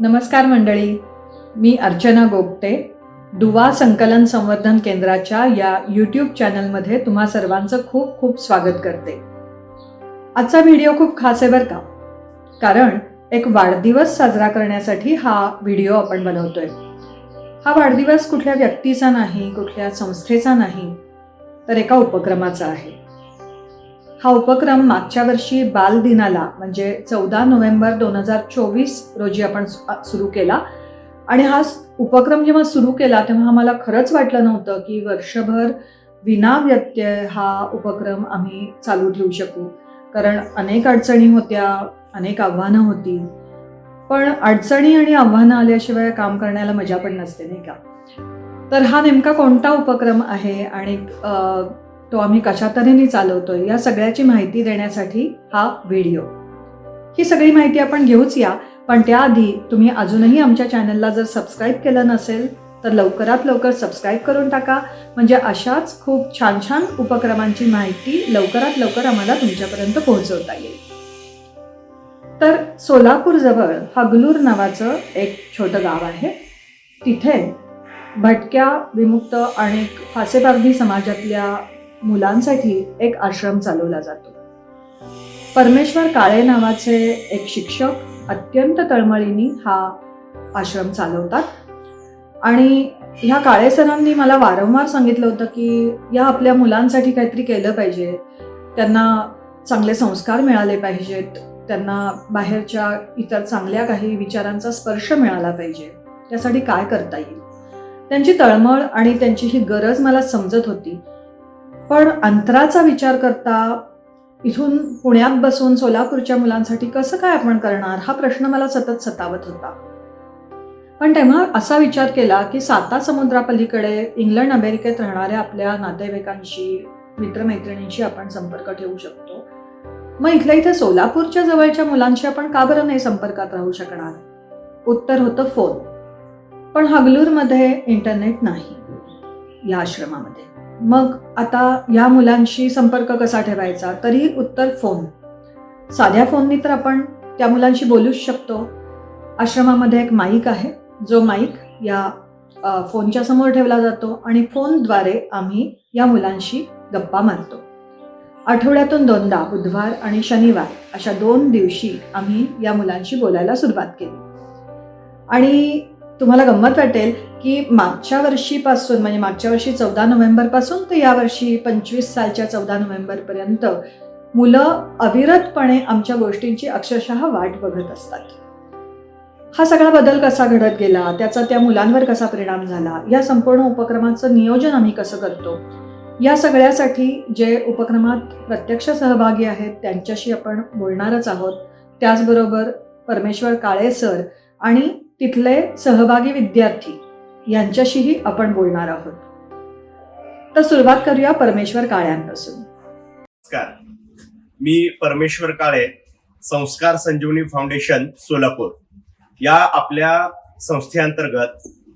नमस्कार मंडळी. मी अर्चना गोगटे दुवा संकलन संवर्धन केंद्राच्या या यूट्यूब चॅनलमध्ये तुम्हा सर्वांचं खूप खूप स्वागत करते. आजचा व्हिडिओ खूप खास आहे बरं का? कारण एक वाढदिवस साजरा करण्यासाठी हा व्हिडिओ आपण बनवतोय. हा वाढदिवस कुठल्या व्यक्तीचा नाही कुठल्या संस्थेचा नाही तर एका उपक्रमाचा आहे. हा उपक्रम मागच्या वर्षी बालदिनाला म्हणजे चौदा नोव्हेंबर दोन हजार चोवीस रोजी आपण सुरू केला. आणि हा उपक्रम जेव्हा सुरू केला तेव्हा आम्हाला खरंच वाटलं नव्हतं की वर्षभर विना व्यत्यय हा उपक्रम आम्ही चालू ठेवू शकू. कारण अनेक अडचणी होत्या अनेक आव्हानं होती. पण अडचणी आणि आव्हानं आल्याशिवाय काम करण्याला मजा पण नसते नाही का? तर हा नेमका कोणता उपक्रम आहे? आणि तो आम्ही कशा तऱ्हेने चालवतोय या सगळ्याची माहिती देण्यासाठी हा व्हिडिओ. ही सगळी माहिती आपण घेऊच या पण त्याआधी तुम्ही अजूनही आमच्या चॅनलला जर सबस्क्राईब केलं नसेल तर लवकरात लवकर सबस्क्राईब करून टाका. म्हणजे अशाच खूप छान छान उपक्रमांची माहिती लवकरात लवकर आम्हाला तुमच्यापर्यंत पोहोचवता येईल. तर सोलापूरजवळ हगलूर नावाचं एक छोटं गाव आहे. तिथे भटक्या विमुक्त आणि फासेबागदी समाजातल्या मुलांसाठी एक आश्रम चालवला जातो. परमेश्वर काळे नावाचे एक शिक्षक अत्यंत तळमळीने हा आश्रम चालवतात. आणि ह्या काळे सरांनी मला वारंवार सांगितलं होतं की या आपल्या मुलांसाठी काहीतरी केलं पाहिजे. त्यांना चांगले संस्कार मिळाले पाहिजेत. त्यांना बाहेरच्या इतर चांगल्या काही विचारांचा स्पर्श मिळाला पाहिजे. त्यासाठी काय करता येईल? त्यांची तळमळ आणि त्यांची ही गरज मला समजत होती. पण अंतराचा विचार करता इथून पुण्यात बसून सोलापूरच्या मुलांसाठी कसं काय आपण करणार? हा प्रश्न मला सतत सतावत होता. पण तेव्हा असा विचार केला की साता समुद्रापलीकडे इंग्लंड अमेरिकेत राहणाऱ्या आपल्या नातेवाईकांशी मित्रमैत्रिणींशी आपण संपर्क ठेवू शकतो. मग इथल्या इथे सोलापूरच्या जवळच्या मुलांशी आपण का बरं नाही संपर्कात राहू शकणार? उत्तर होतं फोन. पण हगलूरमध्ये इंटरनेट नाही या आश्रमामध्ये. मग आता या मुलांशी संपर्क कसा ठेवायचा? तरीही उत्तर फोन साध्या फोननी तर आपण त्या मुलांशी बोलूच शकतो. आश्रमामध्ये एक माईक आहे. जो माईक या फोनच्या समोर ठेवला जातो आणि फोनद्वारे आम्ही या मुलांशी गप्पा मारतो. आठवड्यातून दोनदा बुधवार आणि शनिवार अशा दोन दिवशी आम्ही या मुलांशी बोलायला सुरुवात केली. आणि तुम्हाला गंमत वाटेल की मागच्या वर्षीपासून म्हणजे मागच्या वर्षी चौदा नोव्हेंबरपासून तर यावर्षी पंचवीस सालच्या चौदा नोव्हेंबरपर्यंत मुलं अविरतपणे आमच्या गोष्टींची अक्षरशः वाट बघत असतात. हा सगळा बदल कसा घडत गेला? त्याचा त्या मुलांवर कसा परिणाम झाला? या संपूर्ण उपक्रमाचं नियोजन आम्ही कसं करतो? या सगळ्यासाठी जे उपक्रमात प्रत्यक्ष सहभागी आहेत त्यांच्याशी आपण बोलणारच आहोत. त्याचबरोबर परमेश्वर काळे सर आणि तिथले सहभागी विद्यार्थी यांच्याशीही आपण बोलणार आहोत. तर सुरुवात करूया परमेश्वर काळ्यांपासून. नमस्कार. मी परमेश्वर काळे संस्कार संजीवनी फाउंडेशन सोलापूर. या आपल्या संस्थेअंतर्गत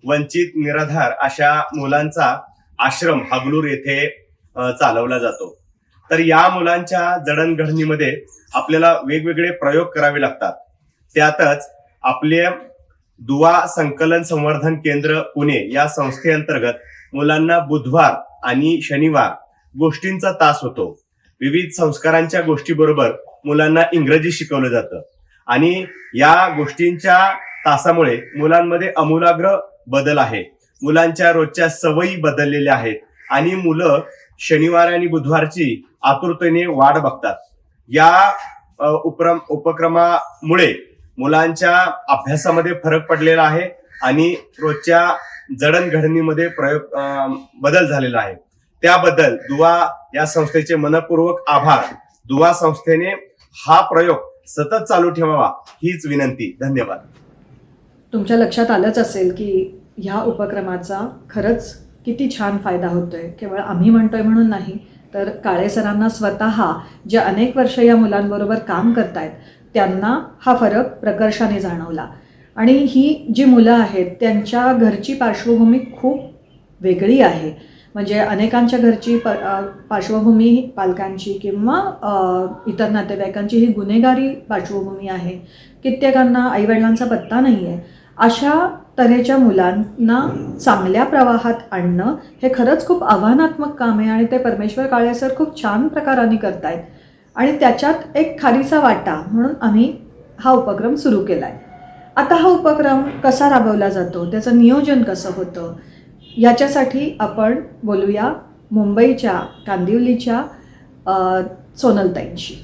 वंचित निराधार अशा मुलांचा आश्रम हगलूर येथे चालवला जातो. तर या मुलांच्या जडणघडणीमध्ये आपल्याला वेगवेगळे प्रयोग करावे लागतात. त्यातच आपले दुवा संकलन संवर्धन केंद्र पुणे या संस्थेअंतर्गत मुलांना बुधवार आणि शनिवार गोष्टींचा तास होतो. विविध संस्कारांच्या गोष्टीबरोबर मुलांना इंग्रजी शिकवलं जातं. आणि या गोष्टींच्या तासामुळे मुलांमध्ये अमूलाग्र बदल आहे. मुलांच्या रोजच्या सवयी बदललेल्या आहेत आणि मुलं शनिवार आणि बुधवारची आतुरतेने वाट बघतात. या उपक्रम उपक्रमामुळे मुलांच्या अभ्यासामध्ये फरक पडलेला आहे आणि रोजच्या जडणघडणीमध्ये प्रयोग बदल झालेला आहे. त्याबद्दल दुवा या संस्थेचे मनपूर्वक आभार. दुवा संस्थेने हा प्रयोग सतत चालू ठेवावा हीच विनंती. धन्यवाद. तुमच्या लक्षात आलंच असेल की ह्या उपक्रमाचा खरंच किती छान फायदा होतोय. केवळ आम्ही म्हणतोय म्हणून नाही तर काळे सरांना स्वतः जे अनेक वर्ष या मुलांबरोबर काम करतायत त्यांना हा फरक प्रकर्षाने जाणवला. आणि ही जी मुलं आहेत त्यांच्या घरची पार्श्वभूमी खूप वेगळी आहे. म्हणजे अनेकांच्या घरची प पार्श्वभूमी पालकांची किंवा इतर नातेवाईकांची ही गुन्हेगारी पार्श्वभूमी आहे. कित्येकांना आईवडिलांचा पत्ता नाही आहे अशा तऱ्हेच्या मुलांना चांगल्या प्रवाहात आणणं हे खरंच खूप आव्हानात्मक काम आहे आणि ते परमेश्वर काळे सर खूप छान प्रकाराने करतायत. आणि त्याच्यात एक खारीचा वाटा म्हणून आम्ही हा उपक्रम सुरू केला आहे आता हा उपक्रम कसा राबवला जातो? त्याचं नियोजन कसं होतं? याच्यासाठी आपण बोलूया मुंबईच्या कांदिवलीच्या सोनलताईंशी.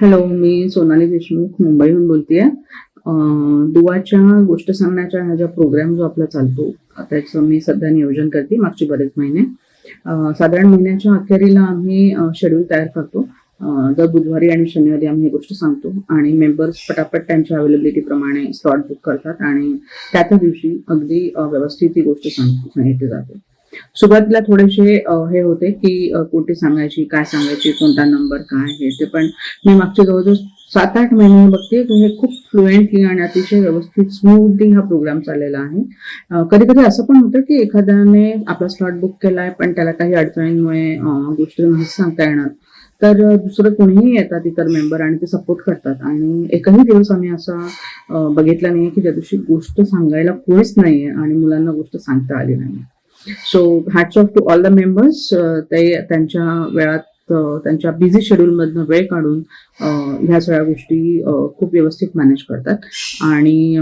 हॅलो मी सोनाली देशमुख मुंबईहून बोलतेय. आहे दुवाच्या गोष्ट सांगण्याच्या हा ज्या प्रोग्राम जो आपला चालतो त्याचं मी सध्या नियोजन करते मागचे बरेच महिने. साधारण महिन्याच्या अखेरीला आम्ही शेड्यूल तयार करतो. दर बुधवारी आणि शनिवारी आम्ही ही गोष्ट सांगतो आणि मेंबर्स पटापट त्यांच्या अवेलेबिलिटी प्रमाणे स्लॉट बुक करतात आणि त्या त्या दिवशी अगदी व्यवस्थित ही गोष्ट सांगितली जाते. सुरुवातीला थोडेसे हे होते की कुठे कोणती सांगायची काय सांगायची कोणता नंबर काय हे ते पण मी मागच्या जवळजवळ सात आठ महिने बघते. तुम्ही हे खूप फ्लुएंटली आणि अतिशय व्यवस्थित स्मूथली हा प्रोग्राम चाललेला आहे. कधी कधी असं पण होतं की एखाद्याने आपला स्लॉट बुक केलाय पण त्याला काही अडचणींमुळे गोष्टी नाही सांगता येणार. तर दुसरं कोणीही येतात इतर मेंबर आणि ते सपोर्ट करतात. आणि एकही दिवस आम्ही असा बघितला नाहीये की ज्या दिवशी गोष्ट सांगायला कोणीच नाहीये आणि मुलांना गोष्ट सांगता आली नाही so hats off to all the members ते त्यांच्या वेळात त्यांच्या बिझी शेड्यूलमधनं वेळ काढून ह्या सगळ्या गोष्टी खूप व्यवस्थित मॅनेज करतात. आणि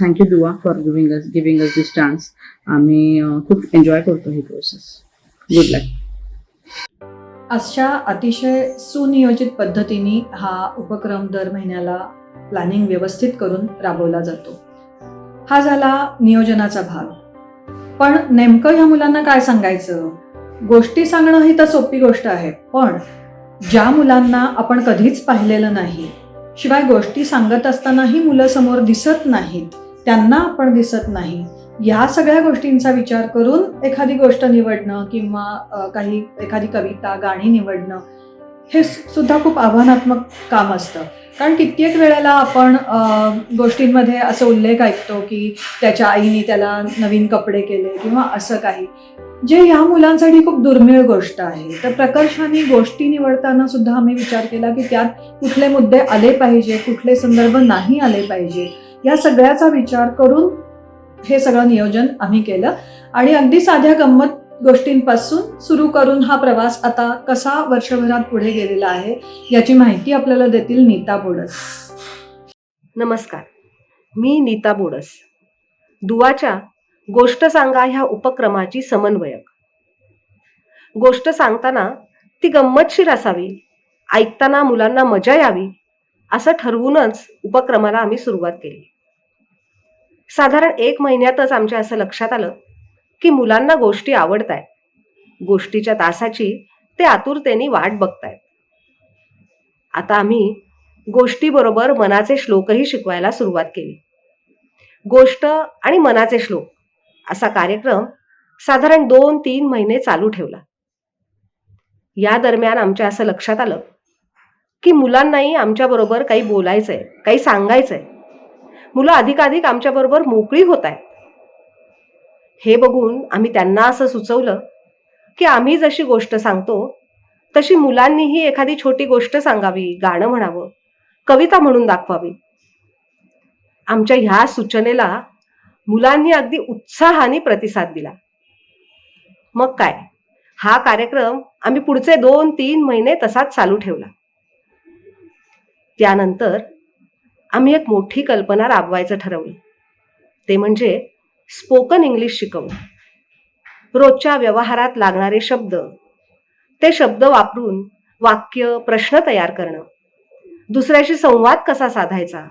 थँक्यू दुवा for giving us giving us this chance आम्ही खूप एन्जॉय करतो ही प्रोसेस गुड लक अशा अतिशय सुनियोजित पद्धतीने हा उपक्रम दर महिन्याला प्लॅनिंग व्यवस्थित करून राबवला जातो. हा झाला नियोजनाचा भाग. पण नेमकं ह्या मुलांना काय सांगायचं? गोष्टी सांगणं ही तर सोपी गोष्ट आहे पण ज्या मुलांना आपण कधीच पाहिलेलं नाही शिवाय गोष्टी सांगत असतानाही मुलं समोर दिसत नाहीत त्यांना आपण दिसत नाही या सगळ्या गोष्टींचा विचार करून एखादी गोष्ट निवडणं किंवा काही एखादी कविता गाणी निवडणं हे सुद्धा खूप आव्हानात्मक काम असतं. कारण कित्येक वेळेला आपण गोष्टींमध्ये असं उल्लेख ऐकतो की त्याच्या आईने त्याला नवीन कपडे केले किंवा असं काही. जे ह्या मुलांसाठी खूप दुर्मिळ गोष्ट आहे तर प्रकर्षाने गोष्टी निवडताना सुद्धा आम्ही विचार केला की त्यात कुठले मुद्दे आले पाहिजे कुठले संदर्भ नाही आले पाहिजे या सगळ्याचा विचार करून हे सगळं नियोजन आम्ही केलं. आणि अगदी साध्या गंमत गोष्टींपासून सुरू करून हा प्रवास आता कसा वर्षभरात पुढे गेलेला आहे याची माहिती आपल्याला देतील नीता बोडस. नमस्कार. मी नीता बोडस. दुवाच्या गोष्ट सांगा ह्या उपक्रमाची समन्वयक. गोष्ट सांगताना ती गंमतशीर असावी ऐकताना मुलांना मजा यावी असं ठरवूनच उपक्रमाला आम्ही सुरुवात केली. साधारण एक महिन्यातच आमच्या असं लक्षात आलं की मुलांना गोष्टी आवडत आहेत गोष्टीच्या तासाची ते आतुरतेने वाट बघतायत. आता आम्ही गोष्टीबरोबर मनाचे श्लोकही शिकवायला सुरुवात केली. गोष्ट आणि मनाचे श्लोक असा कार्यक्रम साधारण दोन तीन महिने चालू ठेवला. या दरम्यान आमच्या असं लक्षात आलं की मुलांनाही आमच्याबरोबर काही बोलायचंय काही सांगायचंय. मुलं अधिकाधिक आमच्याबरोबर मोकळी होत आहेत. हे बघून आम्ही त्यांना असं सुचवलं की आम्ही जशी गोष्ट सांगतो तशी मुलांनीही एखादी छोटी गोष्ट सांगावी गाणं म्हणावं कविता म्हणून दाखवावी. आमच्या ह्या सूचनेला मुलांनी अगदी उत्साहाने प्रतिसाद दिला. मग काय? हा कार्यक्रम आम्ही पुढचे दोन तीन महिने तसाच चालू ठेवला. त्यानंतर आम्ही एक मोठी कल्पना राबवायचं ठरवलं. ते म्हणजे स्पोकन इंग्लिश शिकवणं. रोजच्या व्यवहारात लागणारे शब्द. ते शब्द वापरून वाक्य प्रश्न तयार करणं. दुसऱ्याशी संवाद कसा साधायचा?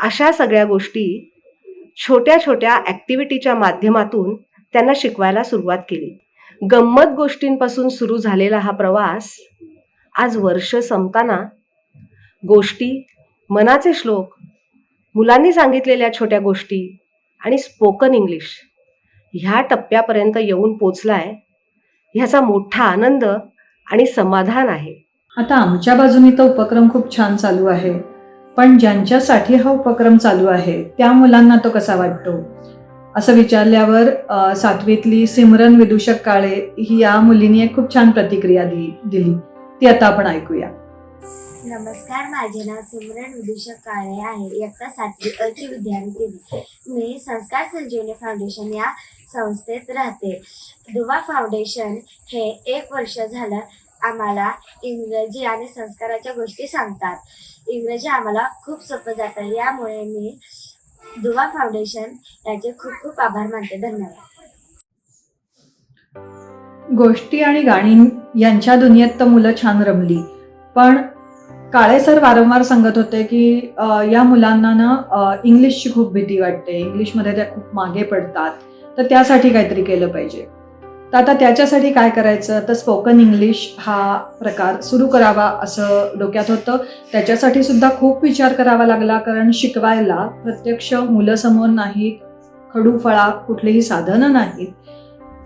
अशा सगळ्या गोष्टी छोट्या छोट्या ॲक्टिव्हिटीच्या माध्यमातून त्यांना शिकवायला सुरुवात केली. गंमत गोष्टींपासून सुरू झालेला हा प्रवास आज वर्ष संपताना गोष्टी मनाचे श्लोक मुलांनी सांगितलेल्या छोट्या गोष्टी आणि स्पोकन इंग्लिश ह्या टप्प्यापर्यंत येऊन पोचलाय ह्याचा मोठा आनंद आणि समाधान आहे. आता आमच्या बाजूनी तो उपक्रम खूप छान चालू आहे. पण ज्यांच्यासाठी हा उपक्रम चालू आहे त्या मुलांना तो कसा वाटतो? असं विचारल्यावर सातवीतली सिमरन विदूषक काळे ही या मुलीने एक खूप छान प्रतिक्रिया दिली दिली. ती आता आपण ऐकूया. नमस्कार माझे नाव सिमरन विदूषक काळे आहे. इयत्ता सातवी अची विद्यार्थी. मी संस्कार संजीवनी फाउंडेशन या संस्थेत राहते. दुवा फाउंडेशन हे एक वर्ष झालं आम्हाला इंग्रजी आणि संस्काराच्या गोष्टी सांगतात. इंग्रजी आम्हाला खूप सोपं जातं. यामुळे मी दुवा फाउंडेशन याचे खूप खूप आभार मानते. धन्यवाद. गोष्टी आणि गाणी यांच्या दुनियेत तर मुलं छान रमली. पण काळे सर वारंवार सांगत होते की या मुलांना ना इंग्लिशची खूप भीती वाटते. इंग्लिशमध्ये त्या खूप मागे पडतात. तर त्यासाठी काहीतरी केलं पाहिजे. तर आता त्याच्यासाठी काय करायचं? तर स्पोकन इंग्लिश हा प्रकार सुरू करावा असं डोक्यात होतं. त्याच्यासाठी सुद्धा खूप विचार करावा लागला कारण शिकवायला प्रत्यक्ष मुलं समोर नाहीत खडूफळा कुठलीही साधनं नाहीत.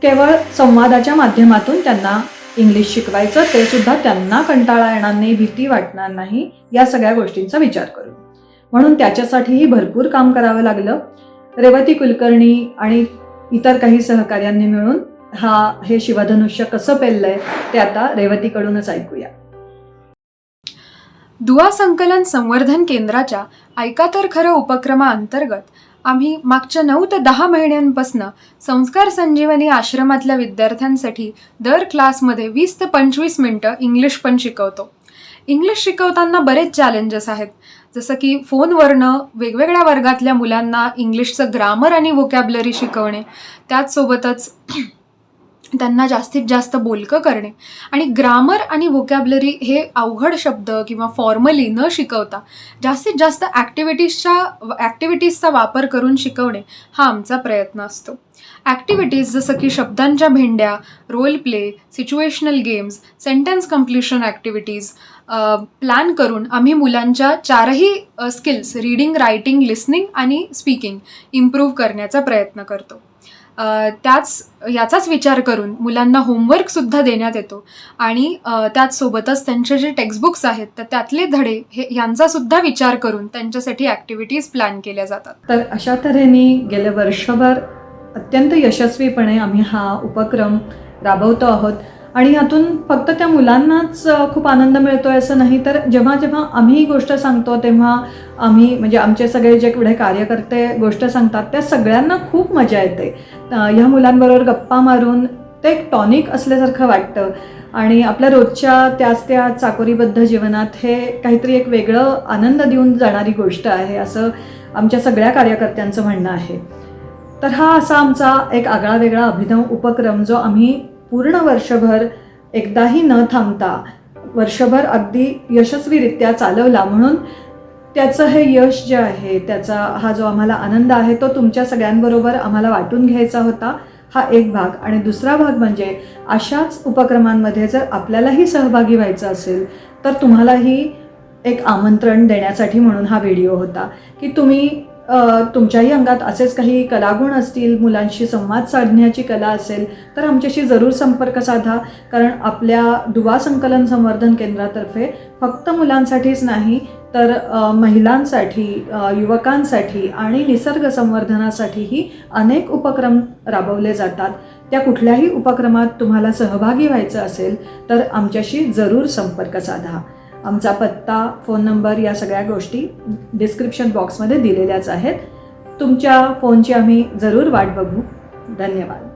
केवळ संवादाच्या माध्यमातून त्यांना इंग्लिश शिकवायचं ते सुद्धा त्यांना कंटाळा येणार नाही भीती वाटणार नाही या सगळ्या गोष्टींचा विचार करू म्हणून त्याच्यासाठीही भरपूर काम करावं लागलं. रेवती कुलकर्णी आणि इतर काही सहकार्यांनी मिळून हा हे शिवधनुष्य कसं पेललंय ते आता रेवतीकडूनच ऐकूया. दुवा संकलन संवर्धन केंद्राच्या ऐका तर खरं उपक्रमाअंतर्गत आम्ही मागच्या नऊ ते दहा महिन्यांपासून संस्कार संजीवनी आश्रमातल्या विद्यार्थ्यांसाठी दर क्लासमध्ये वीस ते पंचवीस मिनटं इंग्लिश पण शिकवतो. इंग्लिश शिकवताना बरेच चॅलेंजेस आहेत. जसं की फोनवरनं वेगवेगळ्या वर्गातल्या मुलांना इंग्लिशचं ग्रामर आणि वोकॅबलरी शिकवणे त्याचसोबतच त्यांना जास्तीत जास्त बोलकं करणे. आणि ग्रामर आणि वोकॅबलरी हे अवघड शब्द किंवा फॉर्मली न शिकवता जास्तीत जास्त ॲक्टिव्हिटीजच्या ॲक्टिव्हिटीजचा वापर करून शिकवणे हा आमचा प्रयत्न असतो. ॲक्टिव्हिटीज जसं की शब्दांच्या भेंड्या role play situational games sentence completion activities plan करून आम्ही मुलांच्या चारही स्किल्स रीडिंग रायटिंग लिसनिंग आणि स्पीकिंग इम्प्रूव्ह करण्याचा प्रयत्न करतो. त्याच याचाच विचार करून मुलांना होमवर्कसुद्धा देण्यात येतो. आणि त्याचसोबतच त्यांचे जे टेक्स्टबुक्स आहेत तर त्यातले धडे हे यांचासुद्धा विचार करून त्यांच्यासाठी ॲक्टिव्हिटीज प्लॅन केल्या जातात. तर अशा तऱ्हेने गेले वर्षभर अत्यंत यशस्वीपणे आम्ही हा उपक्रम राबवतो आहोत. आणि यातून फक्त त्या मुलांनाच खूप आनंद मिळतो आहे असं नाही. तर जेव्हा जेव्हा आम्ही ही गोष्ट सांगतो तेव्हा आम्ही म्हणजे आमचे सगळे जे पुढे कार्यकर्ते गोष्ट सांगतात त्या सगळ्यांना खूप मजा येते. ह्या मुलांबरोबर गप्पा मारून ते एक टॉनिक असल्यासारखं वाटतं. आणि आपल्या रोजच्या त्याच त्या चाकोरीबद्ध जीवनात हे काहीतरी एक वेगळं आनंद देऊन जाणारी गोष्ट आहे असं आमच्या सगळ्या कार्यकर्त्यांचं म्हणणं आहे. तर हा असा आमचा एक आगळा वेगळा अभिनव उपक्रम जो आम्ही पूर्ण वर्षभर एकदाही न थांबता वर्षभर अगदी यशस्वीरित्या चालवला. म्हणून त्याचं हे यश जे आहे त्याचा हा जो आम्हाला आनंद आहे तो तुमच्या सगळ्यांबरोबर आम्हाला वाटून घ्यायचा होता. हा एक भाग. आणि दुसरा भाग म्हणजे अशाच उपक्रमांमध्ये जर आपल्यालाही सहभागी व्हायचं असेल तर तुम्हालाही एक आमंत्रण देण्यासाठी म्हणून हा व्हिडिओ होता. की तुम्ही तुमच्याही अंगात असेच काही कलागुण असतील मुलांशी संवाद साधण्याची कला असेल तर आमच्याशी जरूर संपर्क साधा. कारण आपल्या दुवा संकलन संवर्धन केंद्रातर्फे फक्त मुलांसाठीच नाही तर महिलांसाठी युवकांसाठी आणि निसर्ग संवर्धनासाठीही अनेक उपक्रम राबवले जातात. त्या कुठल्याही उपक्रमात तुम्हाला सहभागी व्हायचं असेल तर आमच्याशी जरूर संपर्क साधा. आमचा पत्ता फोन नंबर या सगळ्या गोष्टी डिस्क्रिप्शन बॉक्समध्ये दिलेल्याच आहेत. तुमच्या फोनची आम्ही जरूर वाट बघू. धन्यवाद.